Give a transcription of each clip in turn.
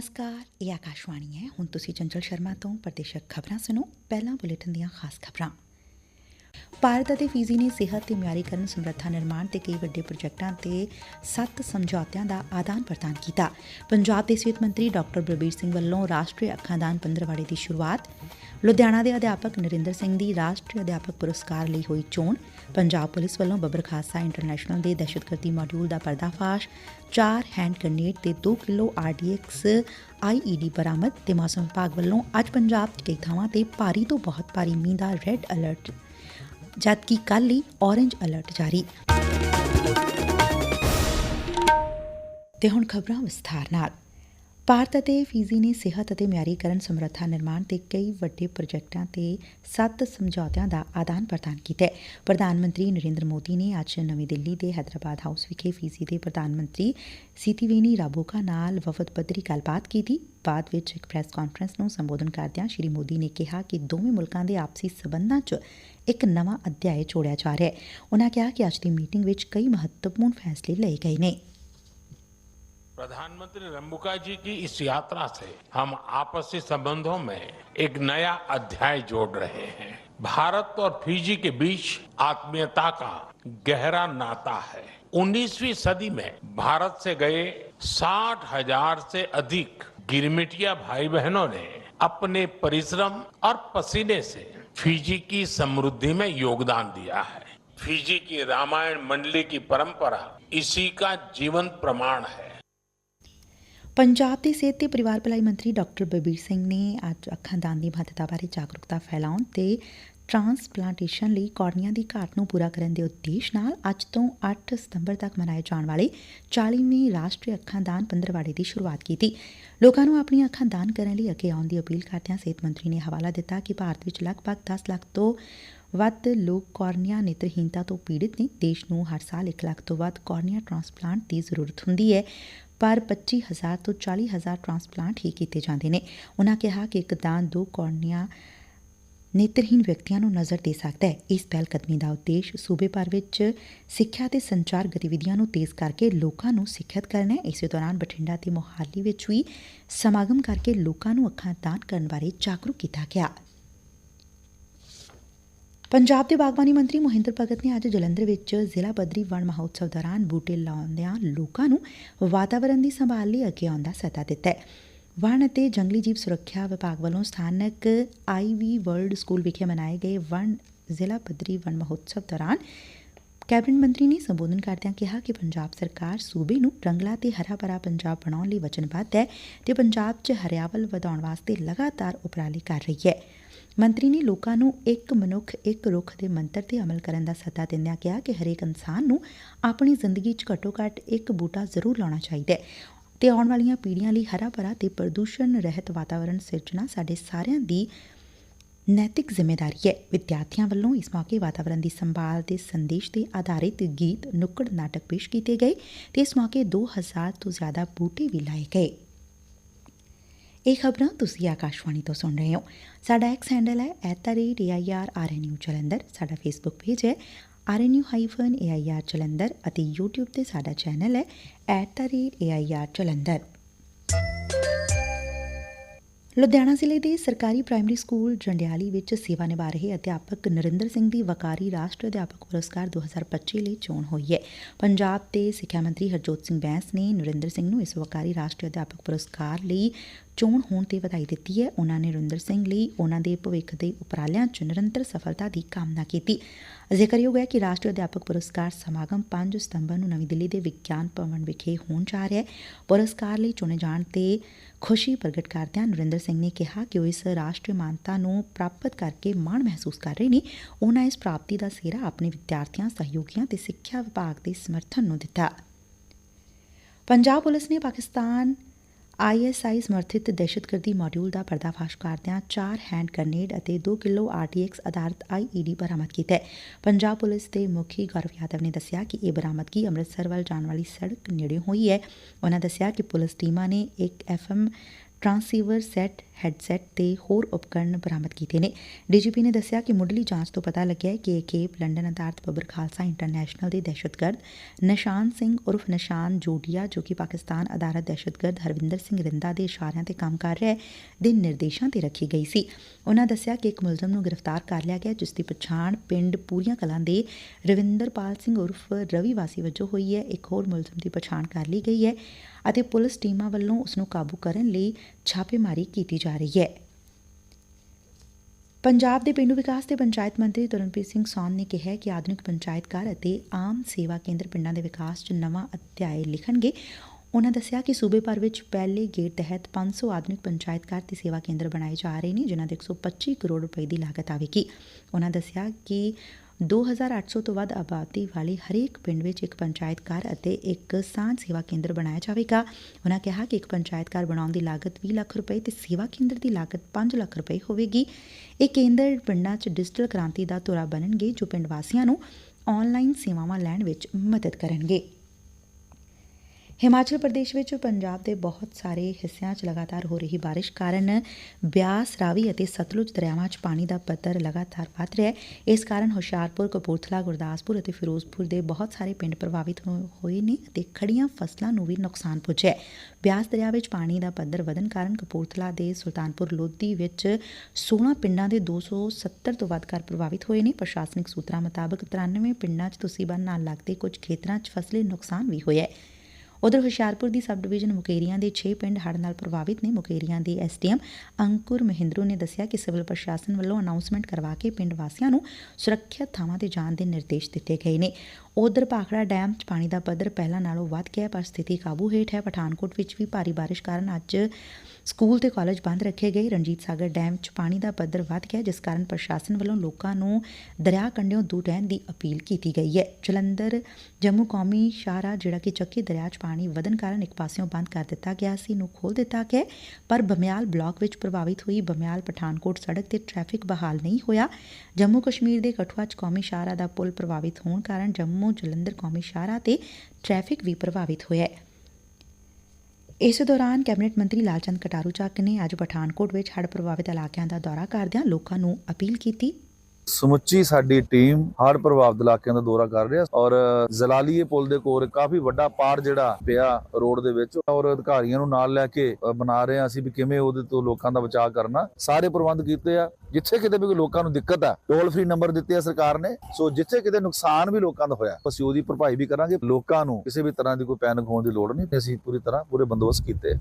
ਨਮਸਕਾਰ, ਇਹ ਆਕਾਸ਼ਵਾਣੀ ਹੈ। ਹੁਣ ਤੁਸੀਂ ਚੰਚਲ ਸ਼ਰਮਾ ਤੋਂ ਪ੍ਰਦੇਸ਼ਕ ਖਬਰਾਂ ਸੁਣੋ। ਪਹਿਲਾਂ ਬੁਲੇਟਿਨ ਦੀਆਂ ਖਾਸ ਖਬਰਾਂ। ਭਾਰਤ ਅਤੇ ਫੀਜੀ ਨੇ ਸਿਹਤ ਤੇ ਮਿਆਰੀਕਰਨ ਸਮਰੱਥਾ ਨਿਰਮਾਣ ਤੇ ਕਈ ਵੱਡੇ ਪ੍ਰੋਜੈਕਟਾਂ ਤੇ ਸੱਤ ਸਮਝੌਤਿਆਂ ਦਾ ਆਦਾਨ ਪ੍ਰਦਾਨ ਕੀਤਾ। ਪੰਜਾਬ ਦੇ ਸਿਹਤ ਮੰਤਰੀ ਡਾਕਟਰ ਬਲਬੀਰ ਸਿੰਘ ਵੱਲੋਂ ਰਾਸ਼ਟਰੀ ਅੱਖਾਂ ਦਾਨ ਪੰਦਰਵਾੜੇ ਦੀ ਸ਼ੁਰੂਆਤ। ਲੁਧਿਆਣਾ ਦੇ ਅਧਿਆਪਕ ਨਰਿੰਦਰ ਸਿੰਘ ਦੀ ਰਾਸ਼ਟਰੀ ਅਧਿਆਪਕ ਪੁਰਸਕਾਰ ਲਈ ਹੋਈ ਚੋਣ। ਪੰਜਾਬ ਪੁਲਿਸ ਵੱਲੋਂ ਬੱਬਰ ਖਾਲਸਾ ਇੰਟਰਨੈਸ਼ਨਲ ਦੇ ਦਹਿਸ਼ਤਗਰਦੀ ਮਾਡਿਊਲ ਦਾ ਪਰਦਾਫਾਸ਼, ਚਾਰ ਹੈਂਡ ਗ੍ਰਨੇਡ ਤੇ 2 ਕਿਲੋ ਆਰਡੀਐਕਸ ਆਈਈਡੀ ਬਰਾਮਦ ਤੇ ਮੌਸਮ ਵਿਭਾਗ ਵੱਲੋਂ ਅੱਜ ਪੰਜਾਬ 'ਚ ਕਈ ਥਾਵਾਂ ਤੇ ਭਾਰੀ ਤੋਂ ਬਹੁਤ ਭਾਰੀ ਮੀਂਹ ਦਾ ਰੈੱਡ ਅਲਰਟ ਜਦਕਿ ਕੱਲ ਲਈ ਔਰੇਂਜ ਅਲਰਟ ਜਾਰੀ। ਤੇ ਹੁਣ ਖਬਰਾਂ ਵਿਸਥਾਰ ਨਾਲ। ਭਾਰਤ ਅਤੇ ਫੀਜੀ ਨੇ ਸਿਹਤ ਅਤੇ ਮਿਆਰੀਕਰਨ ਸਮਰੱਥਾ ਨਿਰਮਾਣ ਦੇ ਕਈ ਵੱਡੇ ਪ੍ਰੋਜੈਕਟਾਂ ਤੇ ਸੱਤ ਸਮਝੌਤਿਆਂ ਦਾ ਆਦਾਨ ਪ੍ਰਦਾਨ ਕੀਤਾ ਹੈ। ਪ੍ਰਧਾਨ ਮੰਤਰੀ ਨਰਿੰਦਰ ਮੋਦੀ ਨੇ ਅੱਜ ਨਵੀਂ ਦਿੱਲੀ ਦੇ ਹੈਦਰਾਬਾਦ ਹਾਊਸ ਵਿਖੇ ਫੀਜੀ ਦੇ ਪ੍ਰਧਾਨ ਮੰਤਰੀ ਸੀਤੀਵੇਨੀ ਰਾਬੋਕਾ ਨਾਲ ਵਫਦ ਪੱਧਰੀ ਗੱਲਬਾਤ ਕੀਤੀ। ਬਾਅਦ ਵਿੱਚ ਇੱਕ ਪ੍ਰੈਸ ਕਾਨਫਰੰਸ ਨੂੰ ਸੰਬੋਧਨ ਕਰਦਿਆਂ ਸ਼੍ਰੀ ਮੋਦੀ ਨੇ ਕਿਹਾ ਕਿ ਦੋਵੇਂ ਮੁਲਕਾਂ ਦੇ ਆਪਸੀ ਸਬੰਧਾਂ 'ਚ ਇੱਕ ਨਵਾਂ ਅਧਿਆਇ ਜੋੜਿਆ ਜਾ ਰਿਹਾ ਹੈ। ਉਨ੍ਹਾਂ ਕਿਹਾ ਕਿ ਅੱਜ ਦੀ ਮੀਟਿੰਗ ਵਿੱਚ ਕਈ ਮਹੱਤਵਪੂਰਨ ਫੈਸਲੇ ਲਏ ਗਏ ਨੇ। प्रधानमंत्री रंबुका जी की इस यात्रा से हम आपसी संबंधों में एक नया अध्याय जोड़ रहे हैं। भारत और फिजी के बीच आत्मीयता का गहरा नाता है। 19वीं सदी में भारत से गए साठ हज़ार से अधिक गिरमिटिया भाई बहनों ने अपने परिश्रम और पसीने से फिजी की समृद्धि में योगदान दिया है। फिजी की रामायण मंडली की परंपरा इसी का जीवन प्रमाण है। ਪੰਜਾਬ ਦੇ ਸਿਹਤ ਤੇ ਪਰਿਵਾਰ ਭਲਾਈ ਮੰਤਰੀ ਡਾਕਟਰ ਬਲਬੀਰ ਸਿੰਘ ਨੇ ਅੱਜ ਅੱਖਾਂ ਦਾਨ ਦੀ ਮਹੱਤਤਾ ਬਾਰੇ ਜਾਗਰੂਕਤਾ ਫੈਲਾਉਣ ਤੇ ਟ੍ਰਾਂਸਪਲਾਂਟੇਸ਼ਨ ਲਈ ਕਾਰਨੀਆ ਦੀ ਘਾਟ ਨੂੰ ਪੂਰਾ ਕਰਨ ਦੇ ਉਦੇਸ਼ ਨਾਲ ਅੱਜ ਤੋਂ 8 ਸਤੰਬਰ ਤੱਕ ਮਨਾਏ ਜਾਣ ਵਾਲੇ 40ਵੀਂ ਰਾਸ਼ਟਰੀ ਅੱਖਾਂ ਦਾਨ ਪੰਦਰਵਾੜੇ ਦੀ ਸ਼ੁਰੂਆਤ ਕੀਤੀ। ਲੋਕਾਂ ਨੂੰ ਆਪਣੀਆਂ ਅੱਖਾਂ ਦਾਨ ਕਰਨ ਲਈ ਅੱਗੇ ਆਉਣ ਦੀ ਅਪੀਲ ਕਰਦਿਆਂ ਸਿਹਤ ਮੰਤਰੀ ਨੇ ਹਵਾਲਾ ਦਿੱਤਾ ਕਿ ਭਾਰਤ ਵਿੱਚ ਲਗਭਗ 10 ਲੱਖ ਤੋਂ ਵੱਧ ਲੋਕ ਕਾਰਨੀਆ ਨੇਤਰਹੀਨਤਾ ਤੋਂ ਪੀੜਿਤ ਨੇ। ਦੇਸ਼ ਨੂੰ ਹਰ ਸਾਲ 1 ਲੱਖ ਤੋਂ ਵੱਧ ਕਾਰਨੀਆ ਟ੍ਰਾਂਸਪਲਾਂਟ ਦੀ ਜ਼ਰੂਰਤ ਹੁੰਦੀ ਹੈ। ਪਰ 25000 ਤੋਂ 40000 ਟ੍ਰਾਂਸਪਲਾਂਟ ਹੀ ਕੀਤੇ ਜਾਂਦੇ ਨੇ। ਉਨ੍ਹਾਂ ਕਿਹਾ ਕਿ ਇਕ ਦਾਨ ਦੋ ਕਾਰਨੀਆ ਨੇਤਰਹੀਣ ਵਿਅਕਤੀਆਂ ਨੂੰ ਨਜ਼ਰ ਦੇ ਸਕਦਾ ਹੈ। ਇਸ ਪਹਿਲਕਦਮੀ ਦਾ ਉਦੇਸ਼ ਸੂਬੇ ਭਰ ਵਿੱਚ ਸਿੱਖਿਆ ਤੇ ਸੰਚਾਰ ਗਤੀਵਿਧੀਆਂ ਨੂੰ ਤੇਜ਼ ਕਰਕੇ ਲੋਕਾਂ ਨੂੰ ਸਿੱਖਿਅਤ ਕਰਨਾ ਹੈ। ਇਸੇ ਦੌਰਾਨ ਬਠਿੰਡਾ ਤੇ ਮੋਹਾਲੀ ਵਿੱਚ ਵੀ ਸਮਾਗਮ ਕਰਕੇ ਲੋਕਾਂ ਨੂੰ ਅੱਖਾਂ ਦਾਨ ਕਰਨ ਬਾਰੇ ਜਾਗਰੂਕ ਕੀਤਾ ਗਿਆ। ਪੰਜਾਬ ਦੇ ਬਾਗਬਾਨੀ ਮੰਤਰੀ ਮੋਹਿੰਦਰ ਭਗਤ ਨੇ ਅੱਜ ਜਲੰਧਰ ਵਿੱਚ ਜ਼ਿਲ੍ਹਾ ਪੱਧਰੀ ਵਣ ਮਹੋਤਸਵ ਦੌਰਾਨ ਬੂਟੇ ਲਾਉਂਦਿਆਂ ਲੋਕਾਂ ਨੂੰ ਵਾਤਾਵਰਣ ਦੀ ਸੰਭਾਲ ਲਈ ਅੱਗੇ ਆਉਣ ਦਾ ਸੱਦਾ ਦਿੱਤਾ ਹੈ। ਵਣ ਅਤੇ ਜੰਗਲੀ ਜੀਵ ਸੁਰੱਖਿਆ ਵਿਭਾਗ ਵੱਲੋਂ ਸਥਾਨਕ ਆਈਵੀ ਵਰਲਡ ਸਕੂਲ ਵਿਖੇ ਮਨਾਏ ਗਏ ਵਣ ਜ਼ਿਲ੍ਹਾ ਪੱਧਰੀ ਵਣ ਮਹੋਤਸਵ ਦੌਰਾਨ ਕੈਬਨਿਟ ਮੰਤਰੀ ਨੇ ਸੰਬੋਧਨ ਕਰਦਿਆਂ ਕਿਹਾ ਕਿ ਪੰਜਾਬ ਸਰਕਾਰ ਸੂਬੇ ਨੂੰ ਰੰਗਲਾ ਤੇ ਹਰਾ ਭਰਾ ਪੰਜਾਬ ਬਣਾਉਣ ਲਈ ਵਚਨਬੱਧ ਹੈ ਤੇ ਪੰਜਾਬ 'ਚ ਹਰਿਆਵਲ ਵਧਾਉਣ ਵਾਸਤੇ ਲਗਾਤਾਰ ਉਪਰਾਲੇ ਕਰ ਰਹੀ ਹੈ। ਮੰਤਰੀ ਨੇ ਲੋਕਾਂ ਨੂੰ ਇੱਕ ਮਨੁੱਖ, ਇੱਕ ਰੁੱਖ ਦੇ ਮੰਤਰ ਤੇ ਅਮਲ ਕਰਨ ਦਾ ਸੱਦਾ ਦਿੰਦਿਆਂ ਕਿਹਾ ਕਿ ਹਰੇਕ ਇਨਸਾਨ ਨੂੰ ਆਪਣੀ ਜ਼ਿੰਦਗੀ 'ਚ ਘੱਟੋ-ਘੱਟ ਇੱਕ ਬੂਟਾ ਜ਼ਰੂਰ ਲਾਉਣਾ ਚਾਹੀਦਾ ਹੈ। ਤੇ ਆਉਣ ਵਾਲੀਆਂ ਪੀੜ੍ਹੀਆਂ ਲਈ ਹਰਾ ਭਰਾ ਤੇ ਪ੍ਰਦੂਸ਼ਣ ਰਹਿਤ ਵਾਤਾਵਰਣ ਸਿਰਜਣਾ ਸਾਡੇ ਸਾਰਿਆਂ ਦੀ ਨੈਤਿਕ ਜ਼ਿੰਮੇਵਾਰੀ ਹੈ। ਵਿਦਿਆਰਥੀਆਂ ਵੱਲੋਂ ਇਸ ਮੌਕੇ ਵਾਤਾਵਰਣ ਦੀ ਸੰਭਾਲ ਦੇ ਸੰਦੇਸ਼ ਤੇ ਆਧਾਰਿਤ ਗੀਤ, ਨੁੱਕੜ ਨਾਟਕ ਪੇਸ਼ ਕੀਤੇ ਗਏ ਤੇ ਇਸ ਮੌਕੇ 2000 ਤੋਂ ਜ਼ਿਆਦਾ ਬੂਟੇ ਵੀ ਲਾਏ ਗਏ। ਇਹ ਖਬਰਾਂ ਤੁਸੀਂ ਆਕਾਸ਼ਵਾਣੀ ਤੋਂ ਸੁਣ ਰਹੇ ਹੋ। ਸਾਡਾ ਐਕਸ ਹੈਂਡਲ ਹੈ @airrnu ਜਲੰਧਰ। ਸਾਡਾ ਫੇਸਬੁੱਕ ਪੇਜ ਹੈ rnu-air ਜਲੰਧਰ ਅਤੇ YouTube ਤੇ ਸਾਡਾ ਚੈਨਲ ਹੈ @air ਜਲੰਧਰ। ਲੁਧਿਆਣਾ ਜ਼ਿਲ੍ਹੇ ਦੇ ਸਰਕਾਰੀ ਪ੍ਰਾਇਮਰੀ ਸਕੂਲ ਜੰਡਿਆਲੀ ਵਿੱਚ ਸੇਵਾ ਨਿਭਾ ਰਹੇ ਅਧਿਆਪਕ ਨਰਿੰਦਰ ਸਿੰਘ ਦੀ ਵਕਾਰੀ ਰਾਸ਼ਟਰੀ ਅਧਿਆਪਕ ਪੁਰਸਕਾਰ 2025 ਲਈ ਚੋਣ ਹੋਈ ਹੈ। ਪੰਜਾਬ ਦੇ ਸਿੱਖਿਆ ਮੰਤਰੀ ਹਰਜੋਤ ਸਿੰਘ ਬੈਂਸ ਨੇ ਨਰਿੰਦਰ ਸਿੰਘ ਨੂੰ ਇਸ ਵਕਾਰੀ ਰਾਸ਼ਟਰੀ ਅਧਿਆਪਕ ਪੁਰਸਕਾਰ ਲਈ ਚੋਣ ਹੋਣ ਤੇ ਵਧਾਈ ਦਿੱਤੀ ਹੈ। ਉਹਨਾਂ ਨੇ ਨਰਿੰਦਰ ਸਿੰਘ ਲਈ ਉਹਨਾਂ ਦੇ ਭਵਿੱਖ ਦੇ ਉਪਰਾਲਿਆਂ 'ਚ ਨਿਰੰਤਰ ਸਫਲਤਾ ਦੀ ਕਾਮਨਾ ਕੀਤੀ। ਜ਼ਿਕਰਯੋਗ ਹੈ ਕਿ ਰਾਸ਼ਟਰੀ ਅਧਿਆਪਕ ਪੁਰਸਕਾਰ ਸਮਾਗਮ 5 ਸਤੰਬਰ ਨੂੰ ਨਵੀਂ ਦਿੱਲੀ ਦੇ ਵਿਗਿਆਨ ਭਵਨ ਵਿਖੇ ਹੋਣ ਜਾ ਰਿਹਾ ਹੈ। ਪੁਰਸਕਾਰ ਲਈ ਚੁਣੇ ਜਾਣ ਤੇ ਖੁਸ਼ੀ ਪ੍ਰਗਟ ਕਰਦਿਆਂ ਨਰਿੰਦਰ ਸਿੰਘ ਨੇ ਕਿਹਾ ਕਿ ਉਹ ਇਸ ਰਾਸ਼ਟਰੀ ਮਾਨਤਾ ਨੂੰ ਪ੍ਰਾਪਤ ਕਰਕੇ ਮਾਣ ਮਹਿਸੂਸ ਕਰ ਰਹੇ ਨੇ। ਉਹਨਾਂ ਇਸ ਪ੍ਰਾਪਤੀ ਦਾ ਸਿਹਰਾ ਆਪਣੇ ਵਿਦਿਆਰਥੀਆਂ, ਸਹਿਯੋਗੀਆਂ ਤੇ ਸਿੱਖਿਆ ਵਿਭਾਗ ਦੇ ਸਮਰਥਨ ਨੂੰ ਦਿੱਤਾ। ਪੰਜਾਬ ਪੁਲਿਸ ਨੇ ਪਾਕਿਸਤਾਨ ਆਈਐਸਆਈ ਸਮਰਥਿਤ ਦਹਿਸ਼ਤਗਰਦੀ ਮਾਡਿਊਲ ਦਾ ਪਰਦਾਫਾਸ਼ ਕਰਦਿਆਂ ਚਾਰ ਹੈਂਡ ਗ੍ਰਨੇਡ ਅਤੇ 2 ਕਿਲੋ ਆਰਟੀਐਕਸ ਆਧਾਰਿਤ ਆਈਈਡੀ ਬਰਾਮਦ ਕੀਤਾ ਹੈ। ਪੰਜਾਬ ਪੁਲਿਸ ਦੇ ਮੁਖੀ ਗੌਰਵ ਯਾਦਵ ਨੇ ਦੱਸਿਆ ਕਿ ਇਹ ਬਰਾਮਦਗੀ ਅੰਮ੍ਰਿਤਸਰ ਵੱਲ ਜਾਣ ਵਾਲੀ ਸੜਕ ਨੇੜੇ ਹੋਈ ਹੈ। ਉਹਨਾਂ ਦੱਸਿਆ ਕਿ ਪੁਲਿਸ ਟੀਮਾਂ ਨੇ ਇੱਕ ਐਫਐਮ ਟਰਾਂਸੀਵਰ ਸੈੱਟ, ਹੈਡਸੈਟ ਤੇ ਹੋਰ ਉਪਕਰਨ ਬਰਾਮਦ ਕੀਤੇ ਨੇ। ਡੀਜੀਪੀ ਨੇ ਦੱਸਿਆ ਕਿ ਮੁੱਢਲੀ ਜਾਂਚ ਤੋਂ ਪਤਾ ਲੱਗਿਆ ਕਿ ਇਹ ਖੇਪ ਲੰਡਨ ਅਧਾਰਤ ਬੱਬਰ ਖਾਲਸਾ ਇੰਟਰਨੈਸ਼ਨਲ ਦੇ ਦਹਿਸ਼ਤਗਰਦ ਨਿਸ਼ਾਨ ਸਿੰਘ ਉਰਫ ਨਿਸ਼ਾਨ ਜੋਡੀਆ, ਜੋ ਕਿ ਪਾਕਿਸਤਾਨ ਅਧਾਰਤ ਦਹਿਸ਼ਤਗਰਦ ਹਰਵਿੰਦਰ ਸਿੰਘ ਰਿੰਦਾ ਦੇ ਇਸ਼ਾਰਿਆਂ ਤੇ ਕੰਮ ਕਰ ਰਿਹਾ ਹੈ, ਦੇ ਨਿਰਦੇਸ਼ਾਂ ਤੇ ਰੱਖੀ ਗਈ ਸੀ। ਉਨ੍ਹਾਂ ਦੱਸਿਆ ਕਿ ਇੱਕ ਮੁਲਜ਼ਮ ਨੂੰ ਗ੍ਰਿਫਤਾਰ ਕਰ ਲਿਆ ਗਿਆ ਜਿਸ ਦੀ ਪਛਾਣ ਪਿੰਡ ਪੂਰੀਆਂ ਕਲਾਂ ਦੇ ਰਵਿੰਦਰਪਾਲ ਸਿੰਘ ਉਰਫ ਰਵੀ ਵਾਸੀ ਵਜੋਂ ਹੋਈ ਹੈ। ਇੱਕ ਹੋਰ ਮੁਲਜ਼ਮ ਦੀ ਪਛਾਣ ਕਰ ਲਈ ਗਈ ਹੈ। ਅਤੇ ਪੁਲਿਸ ਟੀਮਾਂ ਵੱਲੋਂ ਉਸ ਨੂੰ ਕਾਬੂ ਕਰਨ ਲਈ ਛਾਪੇਮਾਰੀ ਕੀਤੀ ਜਾ ਰਹੀ ਹੈ। ਪੰਜਾਬ ਦੇ ਪਿੰਡੂ ਵਿਕਾਸ ਤੇ ਪੰਚਾਇਤ ਮੰਤਰੀ ਤਰਨਪ੍ਰੀਤ ਸਿੰਘ ਸੌਨ ਨੇ ਕਿਹਾ ਕਿ ਆਧੁਨਿਕ ਪੰਚਾਇਤ ਘਰ ਅਤੇ ਆਮ ਸੇਵਾ ਕੇਂਦਰ ਪਿੰਡਾਂ ਦੇ ਵਿਕਾਸ 'ਚ ਨਵਾਂ ਅਧਿਆਇ ਲਿਖਣਗੇ। ਉਨ੍ਹਾਂ ਦੱਸਿਆ ਕਿ ਸੂਬੇ ਭਰ ਵਿੱਚ ਪਹਿਲੇ ਗੇੜ ਤਹਿਤ 500 ਆਧੁਨਿਕ ਪੰਚਾਇਤ ਘਰ ਤੇ ਸੇਵਾ ਕੇਂਦਰ ਬਣਾਏ ਜਾ ਰਹੇ ਨੇ, ਜਿਨ੍ਹਾਂ ਦੇ 125 ਕਰੋੜ ਰੁਪਏ ਦੀ ਲਾਗਤ ਆਵੇਗੀ। ਉਨ੍ਹਾਂ ਦੱਸਿਆ ਕਿ 2800 ਤੋਂ ਵੱਧ ਆਬਾਦੀ ਵਾਲੇ ਹਰੇਕ ਪਿੰਡ ਵਿੱਚ ਇੱਕ ਪੰਚਾਇਤ ਘਰ ਅਤੇ ਇੱਕ ਸਾਂਝ ਸੇਵਾ ਕੇਂਦਰ ਬਣਾਇਆ ਜਾਵੇਗਾ। ਉਨ੍ਹਾਂ ਕਿਹਾ ਕਿ ਇੱਕ ਪੰਚਾਇਤ ਘਰ ਬਣਾਉਣ ਦੀ ਲਾਗਤ 20 ਲੱਖ ਰੁਪਏ ਤੇ ਸੇਵਾ ਕੇਂਦਰ ਦੀ ਲਾਗਤ 5 ਲੱਖ ਰੁਪਏ ਹੋਵੇਗੀ। ਇਹ ਕੇਂਦਰ ਪਿੰਡਾਂ 'ਚ ਡਿਜੀਟਲ ਕ੍ਰਾਂਤੀ ਦਾ ਧੁਰਾ ਬਣਨਗੇ ਜੋ ਪਿੰਡ ਵਾਸੀਆਂ ਨੂੰ ਆਨਲਾਈਨ ਸੇਵਾਵਾਂ ਲੈਣ ਵਿੱਚ ਮਦਦ ਕਰਨਗੇ। ਹਿਮਾਚਲ ਪ੍ਰਦੇਸ਼ ਵਿੱਚ ਪੰਜਾਬ ਦੇ ਬਹੁਤ ਸਾਰੇ ਹਿੱਸਿਆਂ 'ਚ ਲਗਾਤਾਰ ਹੋ ਰਹੀ ਬਾਰਿਸ਼ ਕਾਰਨ ਬਿਆਸ, ਰਾਵੀ ਅਤੇ ਸਤਲੁਜ ਦਰਿਆਵਾਂ 'ਚ ਪਾਣੀ ਦਾ ਪੱਧਰ ਲਗਾਤਾਰ ਵਧ ਰਿਹਾ ਹੈ। ਇਸ ਕਾਰਨ ਹੁਸ਼ਿਆਰਪੁਰ, ਕਪੂਰਥਲਾ, ਗੁਰਦਾਸਪੁਰ ਅਤੇ ਫਿਰੋਜ਼ਪੁਰ ਦੇ ਬਹੁਤ ਸਾਰੇ ਪਿੰਡ ਪ੍ਰਭਾਵਿਤ ਹੋ- ਹੋਏ ਨੇ ਅਤੇ ਖੜੀਆਂ ਫਸਲਾਂ ਨੂੰ ਵੀ ਨੁਕਸਾਨ ਪੁੱਜਿਆ ਬਿਆਸ ਦਰਿਆ ਵਿੱਚ ਪਾਣੀ ਦਾ ਪੱਧਰ ਵਧਣ ਕਾਰਨ ਕਪੂਰਥਲਾ ਦੇ ਸੁਲਤਾਨਪੁਰ ਲੋਧੀ ਵਿੱਚ 16 ਪਿੰਡਾਂ ਦੇ 270 ਤੋਂ ਵੱਧ ਘਰ ਪ੍ਰਭਾਵਿਤ ਹੋਏ ਨੇ। ਪ੍ਰਸ਼ਾਸਨਿਕ ਸੂਤਰਾਂ ਮੁਤਾਬਕ 93 ਪਿੰਡਾਂ 'ਚ ਤੁਸੀਂ ਬੰਨ ਨਾਲ ਲੱਗਦੇ ਕੁਝ ਖੇਤਰਾਂ 'ਚ ਫਸਲੀ ਨੁਕਸਾਨ ਵੀ ਹੋਇਆ ਹੈ। ਉਧਰ ਹੁਸ਼ਿਆਰਪੁਰ ਦੀ ਸਬ ਡਿਵੀਜ਼ਨ ਮੁਕੇਰੀਆਂ ਦੇ 6 ਪਿੰਡ ਹੜ੍ਹ ਨਾਲ ਪ੍ਰਭਾਵਿਤ ਨੇ। ਮੁਕੇਰੀਆਂ ਦੇ ਐਸਡੀਐਮ ਅੰਕੁਰ ਮਹਿੰਦਰੂ ਨੇ ਦੱਸਿਆ ਕਿ ਸਿਵਲ ਪ੍ਰਸ਼ਾਸਨ ਵੱਲੋਂ ਅਨਾਉਂਸਮੈਂਟ ਕਰਵਾ ਕੇ ਪਿੰਡ ਵਾਸੀਆਂ ਨੂੰ ਸੁਰੱਖਿਅਤ ਥਾਵਾਂ ਤੇ ਜਾਣ ਦੇ ਨਿਰਦੇਸ਼ ਦਿੱਤੇ ਗਏ ਨੇ। ਉਧਰ ਭਾਖੜਾ ਡੈਮ 'ਚ ਪਾਣੀ ਦਾ ਪੱਧਰ ਪਹਿਲਾਂ ਨਾਲੋਂ ਵੱਧ ਗਿਆ, ਪਰ ਸਥਿਤੀ ਕਾਬੂ ਹੇਠ ਹੈ। ਪਠਾਨਕੋਟ ਵਿੱਚ ਵੀ ਭਾਰੀ ਬਾਰਿਸ਼ ਕਾਰਨ ਅੱਜ ਸਕੂਲ ਤੇ ਕਾਲਜ ਬੰਦ ਰੱਖੇ ਗਏ। ਰਣਜੀਤ ਸਾਗਰ ਡੈਮ 'ਚ ਪਾਣੀ ਦਾ ਪੱਧਰ ਵੱਧ ਗਿਆ, ਜਿਸ ਕਾਰਨ ਪ੍ਰਸ਼ਾਸਨ ਵੱਲੋਂ ਲੋਕਾਂ ਨੂੰ ਦਰਿਆ ਕੰਢਿਓਂ ਦੂਰ ਰਹਿਣ ਦੀ ਅਪੀਲ ਕੀਤੀ ਗਈ ਹੈ। ਜਲੰਧਰ, ਜੰਮੂ ਕੌਮੀ ਸ਼ਾਹਰਾ ਜਿਹੜਾ ਕਿ ਚੱਕੀ ਦਰਿਆ 'ਚ ਪਾਣੀ ਵਧਣ ਕਾਰਨ ਇੱਕ ਪਾਸਿਓਂ ਬੰਦ ਕਰ ਦਿੱਤਾ ਗਿਆ ਸੀ, ਨੂੰ ਖੋਲ ਦਿੱਤਾ ਗਿਆ, ਪਰ ਬਮਿਆਲ ਬਲਾਕ ਵਿੱਚ ਪ੍ਰਭਾਵਿਤ ਹੋਈ ਬਮਿਆਲ ਪਠਾਨਕੋਟ ਸੜਕ ਤੇ ਟ੍ਰੈਫਿਕ ਬਹਾਲ ਨਹੀਂ ਹੋਇਆ। ਜੰਮੂ ਕਸ਼ਮੀਰ ਦੇ ਕਠੂਆ 'ਚ ਕੌਮੀ ਸ਼ਾਹਰਾ ਦਾ ਪੁਲ ਪ੍ਰਭਾਵਿਤ ਹੋਣ ਕਾਰਨ ਜੰਮੂ ਜਲੰਧਰ ਕੌਮੀ ਸ਼ਾਹਰਾ ਤੇ ਟ੍ਰੈਫਿਕ ਵੀ ਪ੍ਰਭਾਵਿਤ ਹੋਇਆ ਹੈ। ਇਸ ਦੌਰਾਨ ਕੈਬਨਿਟ ਮੰਤਰੀ ਲਾਲਚੰਦ ਕਟਾਰੂ ਚੱਕ ਨੇ ਅੱਜ ਪਠਾਨਕੋਟ ਵਿੱਚ ਹੜ੍ਹ ਪ੍ਰਭਾਵਿਤ ਇਲਾਕਿਆਂ ਦਾ ਦੌਰਾ ਕਰਦਿਆਂ ਲੋਕਾਂ ਨੂੰ ਅਪੀਲ ਕੀਤੀ। ਸਮੁੱਚੀ ਸਾਡੀ ਟੀਮ ਹੜ੍ਹ ਪ੍ਰਭਾਵਿਤ ਇਲਾਕਿਆਂ ਦਾ ਦੌਰਾ ਕਰ ਰਿਹਾ ਔਰ ਜ਼ਲਾਲੀਏ ਪੁਲ ਦੇ ਕੋਲ ਕਾਫੀ ਵੱਡਾ ਪਾੜ ਜਿਹੜਾ ਪਿਆ ਰੋਡ ਦੇ ਵਿੱਚ ਔਰ ਅਧਿਕਾਰੀਆਂ ਨੂੰ ਨਾਲ ਲੈ ਕੇ ਬਣਾ ਰਹੇ ਹਾਂ ਅਸੀਂ ਵੀ ਕਿਵੇਂ ਉਹਦੇ ਤੋਂ ਲੋਕਾਂ ਦਾ ਬਚਾਅ ਕਰਨਾ। ਸਾਰੇ ਪ੍ਰਬੰਧ ਕੀਤੇ ਆ। ਜਿੱਥੇ ਕਿਤੇ ਵੀ ਲੋਕਾਂ ਨੂੰ ਦਿੱਕਤ ਆ, ਟੋਲ ਫ੍ਰੀ ਨੰਬਰ ਦਿੱਤੇ ਆ ਸਰਕਾਰ ਨੇ। ਸੋ ਜਿੱਥੇ ਕਿਤੇ ਨੁਕਸਾਨ ਵੀ ਲੋਕਾਂ ਦਾ ਹੋਇਆ, ਅਸੀਂ ਉਹਦੀ ਭਰਪਾਈ ਵੀ ਕਰਾਂਗੇ। ਲੋਕਾਂ ਨੂੰ ਕਿਸੇ ਵੀ ਤਰ੍ਹਾਂ ਦੀ ਕੋਈ ਪੈਨਿਕ ਹੋਣ ਦੀ ਲੋੜ ਨਹੀਂ ਅਸੀਂ ਪੂਰੀ ਤਰ੍ਹਾਂ ਪੂਰੇ ਬੰਦੋਬਸਤ ਕੀਤੇ।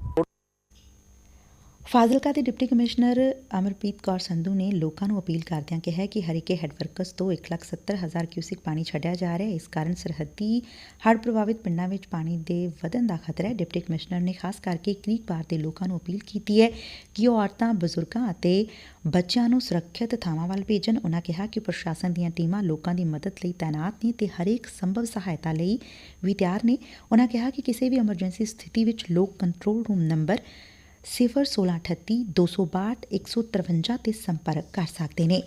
ਫਾਜ਼ਿਲਕਾ ਦੇ ਡਿਪਟੀ ਕਮਿਸ਼ਨਰ ਅਮਰਪ੍ਰੀਤ ਕੌਰ ਸੰਧੂ ਨੇ ਲੋਕਾਂ ਨੂੰ ਅਪੀਲ ਕਰਦਿਆਂ ਕਿਹਾ ਕਿ ਹਰੀਕੇ ਹੈਡਵਰਕਸ ਤੋਂ 1,70,000 ਕਿਊਸਿਕ ਪਾਣੀ ਛੱਡਿਆ ਜਾ ਰਿਹਾ ਹੈ। ਇਸ ਕਾਰਨ ਸਰਹੱਦੀ ਹੜ੍ਹ ਪ੍ਰਭਾਵਿਤ ਪਿੰਡਾਂ ਵਿੱਚ ਪਾਣੀ ਦੇ ਵਧਣ ਦਾ ਖਤਰਾ ਹੈ। ਡਿਪਟੀ ਕਮਿਸ਼ਨਰ ਨੇ ਖਾਸ ਕਰਕੇ ਕ੍ਰੀਕ ਪਾਰ ਦੇ ਲੋਕਾਂ ਨੂੰ ਅਪੀਲ ਕੀਤੀ ਹੈ ਕਿ ਉਹ ਔਰਤਾਂ ਬਜ਼ੁਰਗਾਂ ਅਤੇ ਬੱਚਿਆਂ ਨੂੰ ਸੁਰੱਖਿਅਤ ਥਾਵਾਂ ਵੱਲ ਭੇਜਣ। ਉਨ੍ਹਾਂ ਕਿਹਾ ਕਿ ਪ੍ਰਸ਼ਾਸਨ ਦੀਆਂ ਟੀਮਾਂ ਲੋਕਾਂ ਦੀ ਮਦਦ ਲਈ ਤਾਇਨਾਤ ਨੇ ਤੇ ਹਰੇਕ ਸੰਭਵ ਸਹਾਇਤਾ ਲਈ ਵੀ ਤਿਆਰ ਨੇ। ਉਨ੍ਹਾਂ ਕਿਹਾ ਕਿ ਕਿਸੇ ਵੀ ਐਮਰਜੈਂਸੀ ਸਥਿਤੀ ਵਿੱਚ ਲੋਕ ਕੰਟਰੋਲ ਰੂਮ ਨੰਬਰ 0138 262 153 ਤੇ ਸੰਪਰਕ ਕਰ ਸਕਦੇ ਨੇ।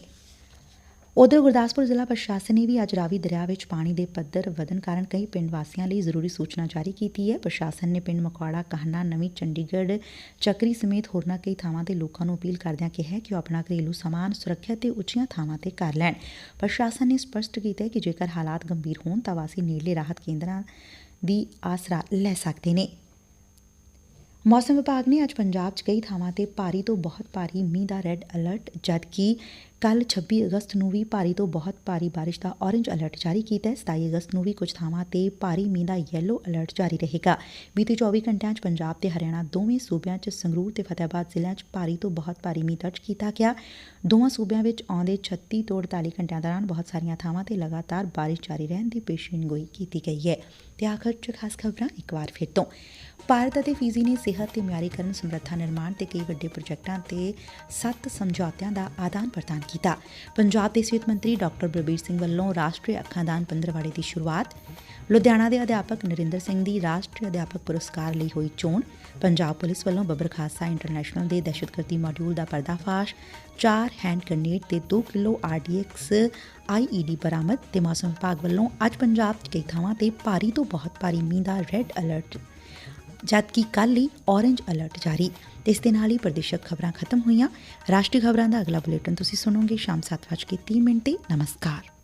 ਉਧਰ ਗੁਰਦਾਸਪੁਰ ਜ਼ਿਲ੍ਹਾ ਪ੍ਰਸ਼ਾਸਨ ਨੇ ਵੀ ਅੱਜ ਰਾਵੀ ਦਰਿਆ ਵਿੱਚ ਪਾਣੀ ਦੇ ਪੱਧਰ ਵਧਣ ਕਾਰਨ ਕਈ ਪਿੰਡ ਵਾਸੀਆਂ ਲਈ ਜ਼ਰੂਰੀ ਸੂਚਨਾ ਜਾਰੀ ਕੀਤੀ ਹੈ। ਪ੍ਰਸ਼ਾਸਨ ਨੇ ਪਿੰਡ ਮਕਵਾੜਾ kahna ਨਵੀਂ ਚੰਡੀਗੜ੍ਹ, ਚੱਕਰੀ ਸਮੇਤ ਹੋਰਨਾਂ ਕਈ ਥਾਵਾਂ ਤੇ ਲੋਕਾਂ ਨੂੰ ਅਪੀਲ ਕਰਦਿਆਂ ਕਿਹਾ ਕਿ ਉਹ ਆਪਣਾ ਘਰੇਲੂ ਸਮਾਨ ਸੁਰੱਖਿਅਤ ਤੇ ਉੱਚੀਆਂ ਥਾਵਾਂ ਤੇ ਕਰ ਲੈਣ। ਪ੍ਰਸ਼ਾਸਨ ਨੇ ਸਪਸ਼ਟ ਕੀਤਾ ਕਿ ਜੇਕਰ ਹਾਲਾਤ ਗੰਭੀਰ ਹੋਣ ਤਾਂ ਵਾਸੀ ਨੇੜਲੇ ਰਾਹਤ ਕੇਂਦਰਾਂ ਦੀ ਆਸਰਾ ਲੈ ਸਕਦੇ ਨੇ। ਮੌਸਮ ਵਿਭਾਗ ਨੇ ਅੱਜ ਪੰਜਾਬ 'ਚ ਕਈ ਥਾਵਾਂ ਤੇ ਭਾਰੀ ਤੋਂ ਬਹੁਤ ਭਾਰੀ ਮੀਂਹ ਦਾ ਰੈੱਡ ਅਲਰਟ ਜਦਕਿ ਕੱਲ 26 ਅਗਸਤ ਨੂੰ ਵੀ ਭਾਰੀ ਤੋਂ ਬਹੁਤ ਭਾਰੀ ਬਾਰਿਸ਼ ਦਾ ਔਰੰਜ ਅਲਰਟ ਜਾਰੀ ਕੀਤਾ ਹੈ। 27 ਅਗਸਤ ਨੂੰ ਵੀ ਕੁਝ ਥਾਵਾਂ ਤੇ ਭਾਰੀ ਮੀਂਹ ਦਾ ਯੈਲੋ ਅਲਰਟ ਜਾਰੀ ਰਹੇਗਾ। ਬੀਤੇ 24 ਘੰਟਿਆਂ 'ਚ ਪੰਜਾਬ ਤੇ ਹਰਿਆਣਾ ਦੋਵੇਂ ਸੂਬਿਆਂ 'ਚ ਸੰਗਰੂਰ ਤੇ ਫਤਿਆਬਾਦ ਜ਼ਿਲ੍ਹਿਆਂ 'ਚ ਭਾਰੀ ਤੋਂ ਬਹੁਤ ਭਾਰੀ ਮੀਂਹ ਦਰਜ ਕੀਤਾ ਗਿਆ। ਦੋਵਾਂ ਸੂਬਿਆਂ ਵਿੱਚ ਆਉਂਦੇ 36 ਤੋਂ 48 ਘੰਟਿਆਂ ਦੌਰਾਨ ਬਹੁਤ ਸਾਰੀਆਂ ਥਾਵਾਂ ਤੇ ਲਗਾਤਾਰ ਬਾਰਿਸ਼ ਜਾਰੀ ਰਹਿਣ ਦੀ ਪੇਸ਼ੀਨਗੋਈ ਕੀਤੀ ਗਈ ਹੈ। ਤੇ ਆਖਰ 'ਚ ਖਾਸ ਖਬਰਾਂ ਇੱਕ ਵਾਰ ਫਿਰ ਤੋਂ। ਭਾਰਤ ਅਤੇ ਫਿਜੀ ਨੇ ਸਿਹਤ ਤੇ ਮਿਆਰੀਕਰਨ ਸਮਰੱਥਾ ਨਿਰਮਾਣ ਤੇ ਕਈ ਵੱਡੇ ਪ੍ਰੋਜੈਕਟਾਂ ਤੇ ਸੱਤ ਸਮਝੌਤਿਆਂ ਦਾ ਆਦਾਨ ਪ੍ਰਦਾਨ ਕੀਤਾ। ਪੰਜਾਬ ਦੇ ਸਿਹਤ ਮੰਤਰੀ ਡਾਕਟਰ ਬਲਬੀਰ ਸਿੰਘ ਵੱਲੋਂ ਰਾਸ਼ਟਰੀ ਅੱਖਾਂ ਦਾਨ ਪੰਦਰਵਾੜੇ ਦੀ ਸ਼ੁਰੂਆਤ, ਲੁਧਿਆਣਾ ਦੇ ਅਧਿਆਪਕ ਨਰਿੰਦਰ ਸਿੰਘ ਦੀ ਰਾਸ਼ਟਰੀ ਅਧਿਆਪਕ ਪੁਰਸਕਾਰ ਲਈ ਹੋਈ ਚੋਣ, ਪੰਜਾਬ ਪੁਲਿਸ ਵੱਲੋਂ ਬੱਬਰ ਖਾਲਸਾ ਇੰਟਰਨੈਸ਼ਨਲ ਦੇ ਦਹਿਸ਼ਤਗਰਦੀ ਮਾਡਿਊਲ ਦਾ ਪਰਦਾਫਾਸ਼, ਚਾਰ ਹੈਂਡ ਗ੍ਰਨੇਡ ਤੇ 2 ਕਿਲੋ ਆਰਡੀਐਕਸ ਆਈਈਡੀ ਬਰਾਮਦ ਤੇ ਮੌਸਮ ਵਿਭਾਗ ਵੱਲੋਂ ਅੱਜ ਪੰਜਾਬ 'ਚ ਕਈ ਥਾਵਾਂ ਤੇ ਭਾਰੀ ਤੋਂ ਬਹੁਤ ਭਾਰੀ ਮੀਂਹ ਦਾ ਰੈੱਡ ਅਲਰਟ ਜਦਕਿ ਕੱਲ ਹੀ ਔਰੇਂਜ ਅਲਰਟ ਜਾਰੀ। ਤੇ ਇਸ ਦੇ ਨਾਲ ਹੀ ਪ੍ਰਦੇਸ਼ਕ ਖਬਰਾਂ ਖਤਮ ਹੋਈਆਂ। ਰਾਸ਼ਟਰੀ ਖਬਰਾਂ ਦਾ ਅਗਲਾ ਬੁਲੇਟਿਨ ਤੁਸੀਂ ਸੁਣੋਗੇ ਸ਼ਾਮ 7:30 ਮਿੰਟ। ਤੇ ਨਮਸਕਾਰ।